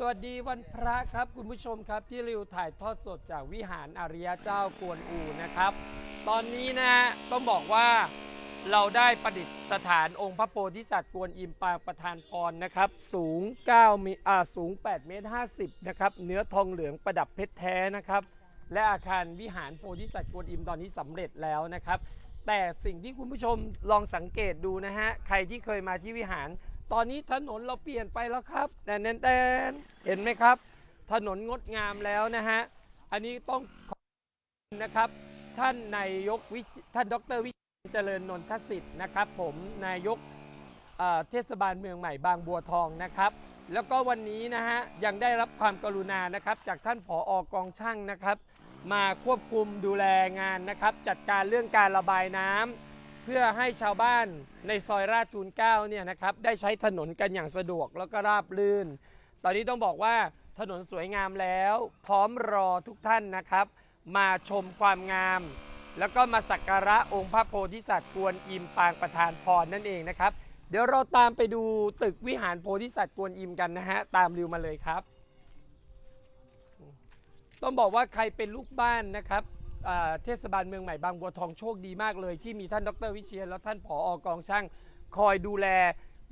สวัสดีวันพระครับคุณผู้ชมครับ พี่ริวถ่ายทอดสดจากวิหารอาริยเจ้ากวนอูนะครับ ตอนนี้นะต้องบอกว่าเราได้ประดิษฐานองค์พระโพธิสัตว์กวนอิมปางประธานพรนะครับ สูง9มิอ่าสูง8เมตร50นะครับเนื้อทองเหลืองประดับเพชรแท้นะครับ และอาคารวิหารโพธิสัตว์กวนอิมตอนนี้สำเร็จแล้วนะครับ แต่สิ่งที่คุณผู้ชมลองสังเกตดูนะฮะใครที่เคยมาที่วิหาร ตอนนี้ถนนเราเปลี่ยนไปแล้วครับแต่แนนแตนเห็นไหมครับ ถนนงดงามแล้วนะฮะ อันนี้ต้องขอบคุณนะครับ ท่านนายกวิท่านดรวิเจริญนนทสิทธิ์นะครับ ผมนายกเทศบาลเมืองใหม่บางบัวทองนะครับ แล้วก็วันนี้นะฮะยังได้รับความกรุณานะครับ จากท่านผออกองช่างนะครับ มาควบคุมดูแลงานนะครับ จัดการเรื่องการระบายน้ำเพื่อให้ชาวบ้านในซอยราชทูลเก้าเนี่ยนะครับได้ใช้ถนนกันอย่างสะดวกแล้วก็ราบรื่น ตอนนี้ต้องบอกว่าถนนสวยงามแล้ว พร้อมรอทุกท่านนะครับ มาชมความงาม แล้วก็มาสักการะองค์พระโพธิสัตว์กวนอิมปางประธานพรนั่นเองนะครับ เดี๋ยวเราตามไปดูตึกวิหารโพธิสัตว์กวนอิมกันนะฮะตามริวมาเลยครับ ต้องบอกว่าใครเป็นลูกบ้านนะครับ อ่าเทศบาลเมืองใหม่บางบัวทองโชคดีมากเลย ที่มีท่านดรวิเชียนและท่านผออกองช่าง คอยดูแล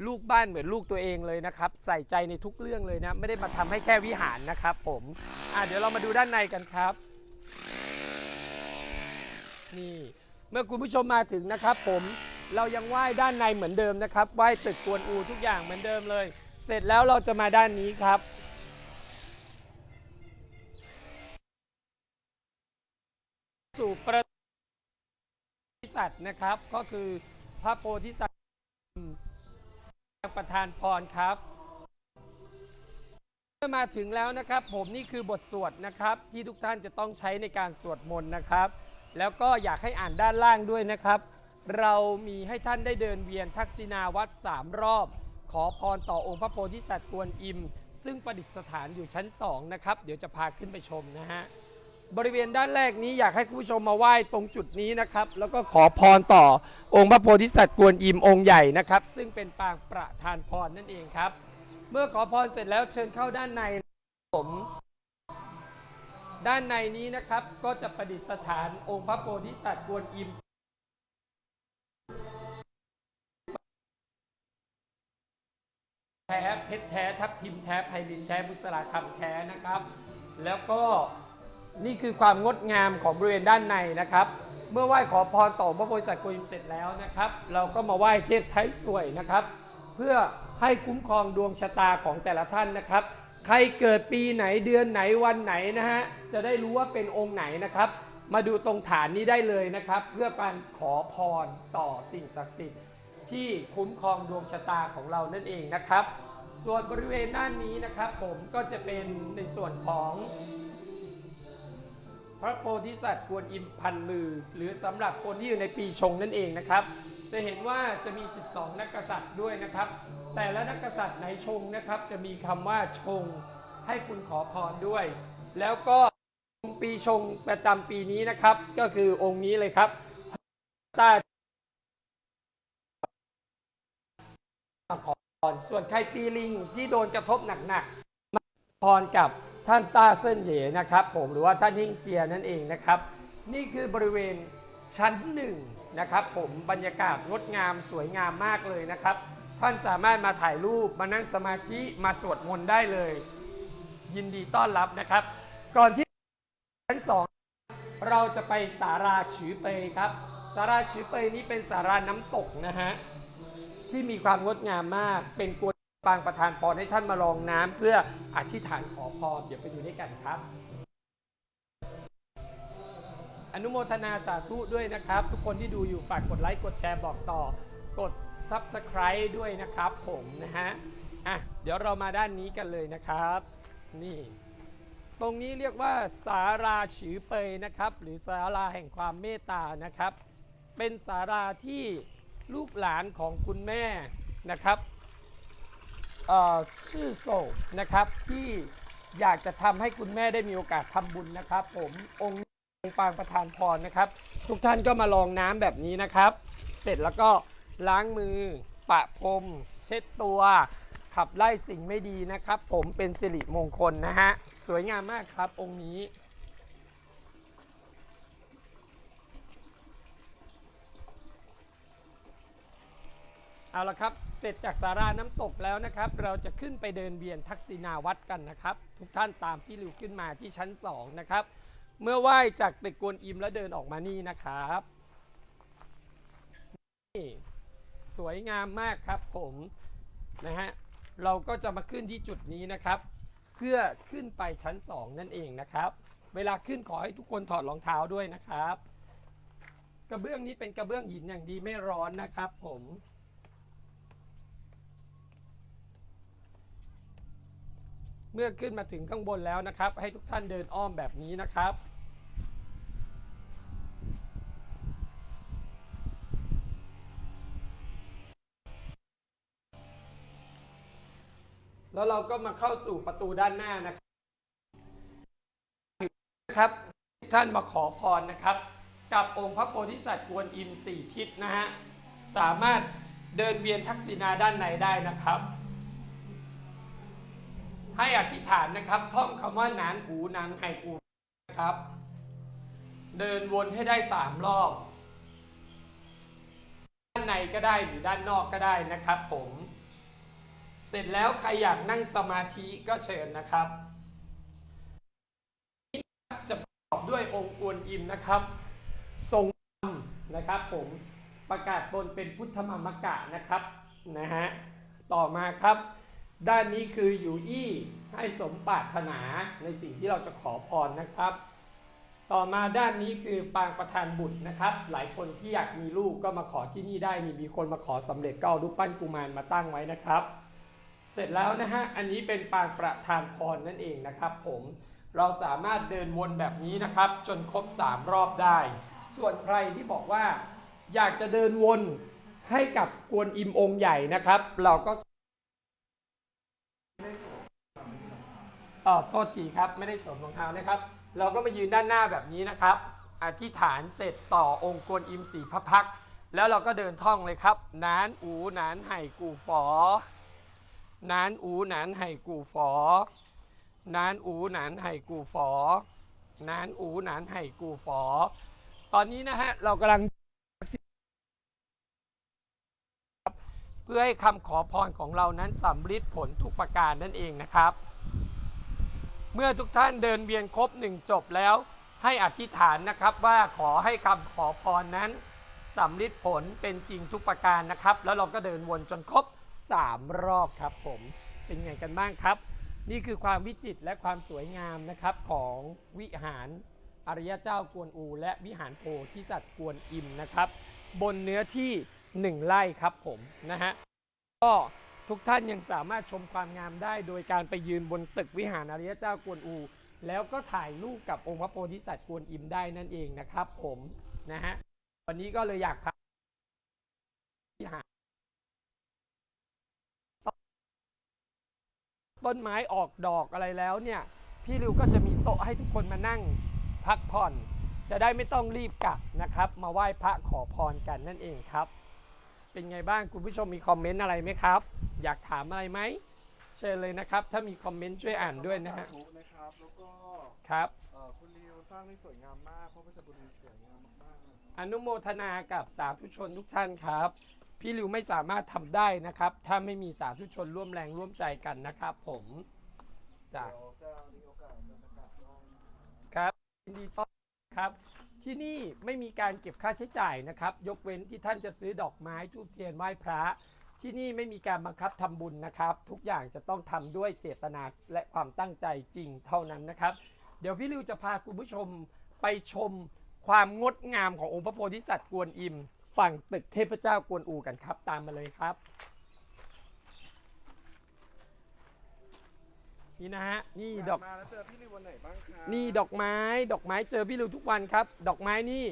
ลูกบ้านเหมือนลูกตัวเองเลยนะครับ ใส่ใจในทุกเรื่องเลยนะ ไม่ได้มาทำให้แค่วิหารนะครับผมอะเดี๋ยวเรามาดูด้านในกันครับ นี่เมื่อคุณผู้ชมมาถึงนะครับ ผมเรายังไหว้ด้านในเหมือนเดิมนะครับไหว้ตึกกวนอูทุกอย่างเหมือนเดิมเลย เสร็จแล้วเราจะมาด้านนี้ครับ สู่ประโพธิสัตว์นะครับ ก็คือพระโพธิสัตว์ประธานพรครับเมื่อมาถึงแล้วนะครับ ผมนี่คือบทสวดนะครับ ที่ทุกท่านจะต้องใช้ในการสวดมนต์นะครับ แล้วก็อยากให้อ่านด้านล่างด้วยนะครับ เรามีให้ท่านได้เดินเวียนทักษิณาวัดสามรอบ ขอพรต่อองค์พระโพธิสัตว์กวนอิม ซึ่งประดิษฐานอยู่ชั้นสองนะครับ เดี๋ยวจะพาขึ้นไปชมนะฮะ บริเวณด้านแรกนี้อยากให้คุณผู้ชมมาไหว้ตรงจุดนี้นะครับ แล้วก็ขอพรต่อองค์พระโพธิสัตว์กวนอิมองค์ใหญ่นะครับ ซึ่งเป็นปางประธานพรนั่นเองครับ เมื่อขอพรเสร็จแล้วเชิญเข้าด้านในผมด้านในนี้นะครับก็จะประดิษฐานองค์พระโพธิสัตว์กวนอิมแท้เพชรแท้ทับทิมแท้ไพลินแท้บุษราคำแท้นะครับ แล้วก็ นี่คือความงดงามของบริเวณด้านในนะครับ เมื่อไหว้ขอพรต่อพระโพธิสัตว์กวิมเสร็จแล้วนะครับ เราก็มาไหว้เทพไทยสวยนะครับ เพื่อให้คุ้มครองดวงชะตาของแต่ละท่านนะครับ ใครเกิดปีไหนเดือนไหนวันไหนนะฮะจะได้รู้ว่าเป็นองค์ไหนนะครับ มาดูตรงฐานนี้ได้เลยนะครับ เพื่อการขอพรต่อสิ่งศักดิ์สิทธิ์ที่คุ้มครองดวงชะตาของเรานั่นเองนะครับ ส่วนบริเวณด้านนี้นะครับ ผมก็จะเป็นในส่วนของ พระโพธิสัตว์กวนอิมพันมือ หรือสำหรับคนที่อยู่ในปีชงนั่นเองนะครับ จะเห็นว่าจะมี 12 นักกษัตริย์ด้วยนะครับ แต่ละนักกษัตริย์ในชงนะครับ จะมีคำว่าชงให้คุณขอพรด้วย แล้วก็ปีชงประจำปีนี้นะครับ ก็คือองค์นี้เลยครับตาขอพรส่วนใครปีลิงที่โดนกระทบหนักๆมาพรกับ ท่านตาเซินเหยนะครับผมหรือว่าท่านฮิงเจียนั่นเองนะครับ นี่คือบริเวณชั้นหนึ่งนะครับผมบรรยากาศงดงามสวยงามมากเลยนะครับ ท่านสามารถมาถ่ายรูปมานั่งสมาธิมาสวดมนต์ได้เลย ยินดีต้อนรับนะครับ ก่อนที่ชั้นสองเราจะไปสาราฉือเปยครับสาราฉือเปยนี้เป็นสาราน้ำตกนะฮะที่มีความงดงามมากเป็นกวน ปางประธานพรให้ท่านมาลองน้ำเพื่ออธิษฐานขอพรเดี๋ยวไปดูด้วยกันครับ อนุโมทนาสาธุด้วยนะครับ ทุกคนที่ดูอยู่ฝากกดไลค์กดแชร์บอกต่อ กด Subscribe ด้วยนะครับผมนะฮะอะเดี๋ยวเรามาด้านนี้กันเลยนะครับ นี่ตรงนี้เรียกว่าสาราฉือเปยนะครับ หรือสาราแห่งความเมตตานะครับ เป็นสาราที่ลูกหลานของคุณแม่นะครับ ชื่อโศกนะครับที่อยากจะทำให้คุณแม่ได้มีโอกาสทำบุญนะครับ ผมองค์องค์ปางประธานพรนะครับ ทุกท่านก็มาลองน้ำแบบนี้นะครับ เสร็จแล้วก็ล้างมือ ปะพรมเช็ดตัว ขับไล่สิ่งไม่ดีนะครับ ผมเป็นสิริมงคลนะฮะสวยงามมากครับองค์นี้เอาละครับ เสร็จจากสาราน้ำตกแล้วนะครับ เราจะขึ้นไปเดินเวียนทักษิณาวัดกันนะครับ ทุกท่านตามพี่ลิวขึ้นมาที่ชั้น 2 นะครับ เมื่อไหว้จากตึกกวนอิมแล้วเดินออกมานี่นะครับนี่สวยงามมากครับผมนะฮะเราก็จะมาขึ้นที่จุดนี้นะครับ เพื่อขึ้นไปชั้น 2 นั่นเองนะครับ เวลาขึ้นขอให้ทุกคนถอดรองเท้าด้วยนะครับ กระเบื้องนี้เป็นกระเบื้องหินอย่างดีไม่ร้อนนะครับ ผม เมื่อขึ้นมาถึงข้างบนแล้วนะครับ ให้ทุกท่านเดินอ้อมแบบนี้นะครับ แล้วเราก็มาเข้าสู่ประตูด้านหน้านะครับท่านมาขอพรนะครับ กับองค์พระโพธิสัตว์กวนอิมสี่ทิศนะฮะสามารถเดินเวียนทักษิณาด้านในได้นะครับ ให้อธิษฐานนะครับ ท่องคำว่านานอูนานไห่อูนะครับ เดินวนให้ได้สามรอบ ด้านในก็ได้หรือด้านนอกก็ได้นะครับผม เสร็จแล้วใครอยากนั่งสมาธิก็เชิญนะครับจะประกอบด้วยองค์กวนอิมนะครับ ทรงธรรมนะครับ ผมประกาศตนเป็นพุทธมามกะนะครับนะฮะต่อมาครับ ด้านนี้คืออยู่อี้ให้สมปรารถนาในสิ่งที่เราจะขอพรนะครับ ต่อมาด้านนี้คือปางประธานบุตรนะครับ หลายคนที่อยากมีลูกก็มาขอที่นี่ได้นี่มีคนมาขอสำเร็จก็เอารูปปั้นกุมารมาตั้งไว้นะครับ เสร็จแล้วนะฮะอันนี้เป็นปางประธานพรนั่นเองนะครับ ผมเราสามารถเดินวนแบบนี้นะครับ จนครบ 3 รอบได้ ส่วนใครที่บอกว่า อยากจะเดินวนให้กับกวนอิมองค์ใหญ่นะครับ เราก็ อ๋อโทษทีครับ ไม่ได้สวมรองเท้านะครับ เราก็มายืนด้านหน้าแบบนี้นะครับ อธิษฐานเสร็จต่อองค์กวนอิมสีพระพัก แล้วเราก็เดินท่องเลยครับนานอูนานไห่กูฝอนานอูนานไห่กูฝอนานอูนานไห่กูฝอนานอูนานไห่กูฝอ ตอนนี้นะฮะเรากำลังเพื่อให้คำขอพรของเรานั้นสำลิดผลทุกประการนั่นเองนะครับ เมื่อทุกท่านเดินเวียนครบหนึ่งจบแล้ว ให้อธิษฐานนะครับว่าขอให้คำขอพรนั้นสำลิดผลเป็นจริงทุกประการนะครับ แล้วเราก็เดินวนจนครบ 3 รอบครับผมเป็นไงกันบ้างครับ นี่คือความวิจิตรและความสวยงามนะครับของวิหารอริยเจ้ากวนอู และวิหารโพธิสัตว์กวนอิมนะครับ บนเนื้อที่ 1 ไร่ครับผมนะฮะก็ ทุกท่านยังสามารถชมความงามได้ โดยการไปยืนบนตึกวิหารอริยเจ้ากวนอู แล้วก็ถ่ายรูปกับองค์พระโพธิสัตว์กวนอิมได้นั่นเองนะครับผมนะฮะวันนี้ก็เลยอยากพาวิหารต้นไม้ออกดอกอะไรแล้วเนี่ย พี่ริวก็จะมีโต๊ะให้ทุกคนมานั่งพักผ่อน จะได้ไม่ต้องรีบกลับนะครับ มาไหว้พระขอพรกันนั่นเองครับ เป็นไงบ้างคุณผู้ชมมีคอมเมนต์อะไรไหมครับ อยากถามอะไรไหมเชิญเลยนะครับ ถ้ามีคอมเมนต์ช่วยอ่านด้วยนะฮะ สาธุนะครับ แล้วก็ครับ เอ่อคุณริวสร้างได้สวยงามมากเพราะพระเจ้าบุรีสวยงามมากๆเลยอนุโมทนากับสาธุชนทุกท่านครับ พี่ริวไม่สามารถทำได้นะครับ ถ้าไม่มีสาธุชนร่วมแรงร่วมใจกันนะครับผมจ้ะ เดี๋ยวจะมีโอกาสจะประกาศว่าครับยินดีต้อนรับครับ ที่นี่ไม่มีการเก็บค่าใช้จ่ายนะครับ ยกเว้นที่ท่านจะซื้อดอกไม้ทูบเทียนไหว้พระ ที่นี่ไม่มีการบังคับทำบุญนะครับ ทุกอย่างจะต้องทำด้วยเจตนาและความตั้งใจจริงเท่านั้นนะครับ เดี๋ยวพี่ริวจะพาคุณผู้ชมไปชมความงดงามขององค์พระโพธิสัตว์กวนอิม ฝั่งตึกเทพเจ้ากวนอูกันครับ ตามมาเลยครับ นี่นะฮะนี่ดอกมาแล้วเจอพี่ริววันไหนบ้างคะนี่ดอกไม้ดอกไม้เจอพี่ริวทุกวันครับ ดอกไม้นี่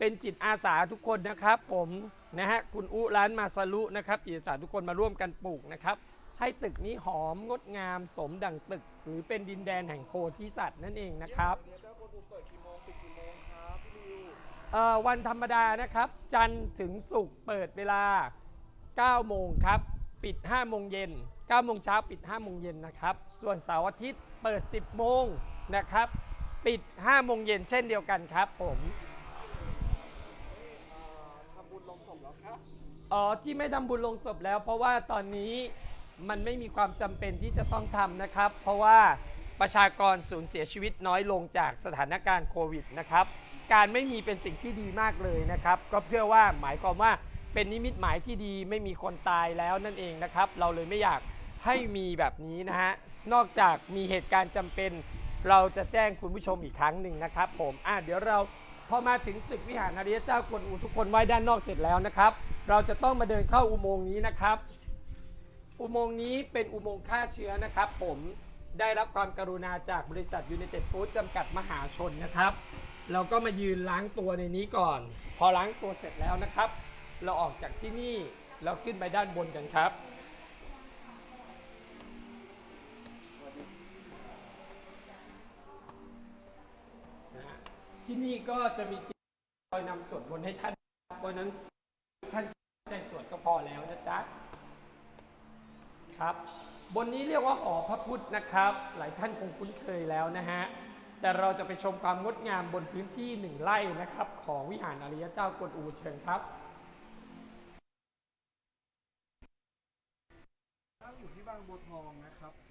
เป็นจิตอาสาทุกคนนะครับ ผมนะฮะคุณอุร้านมาซารุนะครับ จิตอาสาทุกคนมาร่วมกันปลูกนะครับ ให้ตึกนี้หอมงดงามสมดังตึก หรือเป็นดินแดนแห่งโพธิสัตว์นั่นเองนะครับเดี๋ยวเจ้าคนดูติดกี่โมงปิดกี่โมงครับวันธรรมดานะครับ จันทร์ถึงศุกร์เปิดเวลา 9 โมงครับ ปิด 5 โมงเย็น 9 โมงเช้าปิด 5 โมงเย็นนะครับ ส่วนเสาร์อาทิตย์เปิด 10 โมงนะครับ ปิด 5 โมงเย็นเช่นเดียวกันครับผม เอ่อทำบุญลงศพแล้วครับ อ๋อที่ไม่ทำบุญลงศพแล้ว เพราะว่าตอนนี้มันไม่มีความจำเป็นที่จะต้องทำนะครับ เพราะว่าประชากรสูญเสียชีวิตน้อยลงจากสถานการณ์โควิดนะครับ การไม่มีเป็นสิ่งที่ดีมากเลยนะครับ ก็เพื่อว่าหมายความว่าเป็นนิมิตหมายที่ดีไม่มีคนตายแล้วนั่นเองนะครับ เราเลยไม่อยากให้มีแบบนี้นะฮะนอกจากมีเหตุการณ์จำเป็น เราจะแจ้งคุณผู้ชมอีกครั้งหนึ่งนะครับ ผมอะเดี๋ยวเรา พอมาถึงตึกวิหารอริยเจ้ากวนอูทุกคนไหว้ด้านนอกเสร็จแล้วนะครับ เราจะต้องมาเดินเข้าอุโมงค์นี้นะครับ อุโมงค์นี้เป็นอุโมงค์ฆ่าเชื้อนะครับ ผมได้รับความกรุณาจากบริษัทยู n นเต็ดฟู้ดจำกัดมหาชนนะครับเราก็มายืนล้างตัวในนี้ก่อน พอล้างตัวเสร็จแล้วนะครับ เราออกจากที่นี่เราขึ้นไปด้านบนกันครับ ที่นี่ก็จะมีจิตคอยนำสวดมนต์ให้ท่านเพราะนั้นท่านใจสวดก็พอแล้วนะจ๊ะครับ บนนี้เรียกว่าหอพระพุทธนะครับ หลายท่านคงคุ้นเคยแล้วนะฮะแต่เราจะไปชมความงดงามบนพื้นที่หนึ่งไร่นะครับ ของวิหารอริยเจ้ากวนอูเชิญครับตั้งอยู่ที่บางบัวทองนะครับ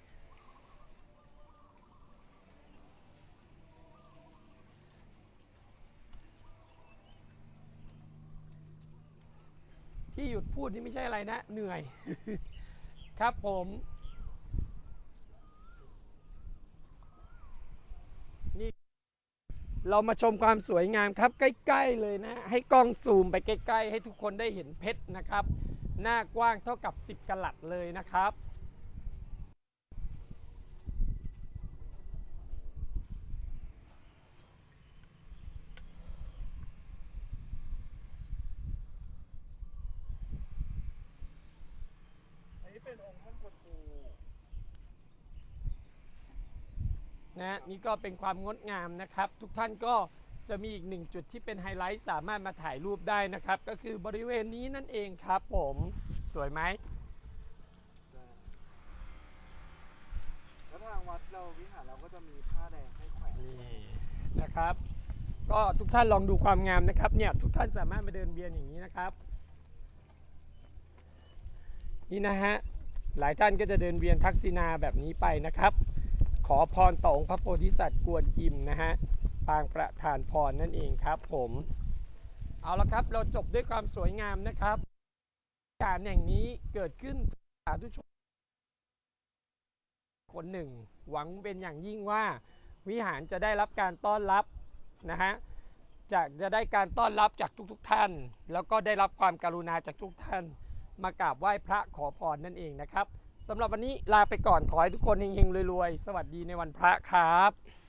ที่หยุดพูดนี่ไม่ใช่อะไรนะ เหนื่อย ครับผม นี่ เรามาชมความสวยงามครับ ใกล้ ๆ เลยนะ ให้กล้องซูมไปใกล้ ๆ ให้ทุกคนได้เห็นเพชรนะครับ หน้ากว้างเท่ากับ 10กะลัดเลยนะครับ เป็นองค์ท่านกวนอูนะนี่ก็เป็นความงดงามนะครับ ทุกท่านก็จะมีอีกหนึ่งจุดที่เป็นไฮไลท์สามารถมาถ่ายรูปได้นะครับ ก็คือบริเวณนี้นั่นเองครับผมสวยไหมแล้วทางวัดเราวิหารเราก็จะมีผ้าแดงให้แขวนนี่นะครับ ก็ทุกท่านลองดูความงามนะครับเนี่ยทุกท่านสามารถมาเดินเวียนอย่างนี้นะครับ นี่นะฮะ หลายท่านก็จะเดินเวียนทักษิณาแบบนี้ไปนะครับ ขอพรต่อองค์พระโพธิสัตว์กวนอิมนะฮะปางประธานพรนั่นเองครับผมเอาละครับเราจบด้วยความสวยงามนะครับ การแห่งนี้เกิดขึ้นสาธุชนคนหนึ่ง หวังเป็นอย่างยิ่งว่าวิหารจะได้รับการต้อนรับนะฮะจากจะได้การต้อนรับจากทุกๆทท่าน แล้วก็ได้รับความการุณาจากทุกท่าน มากราบไหว้พระขอพรนั่นเองนะครับสำหรับวันนี้ลาไปก่อนขอให้ทุกคนเฮงๆรวยๆ สวัสดีในวันพระครับ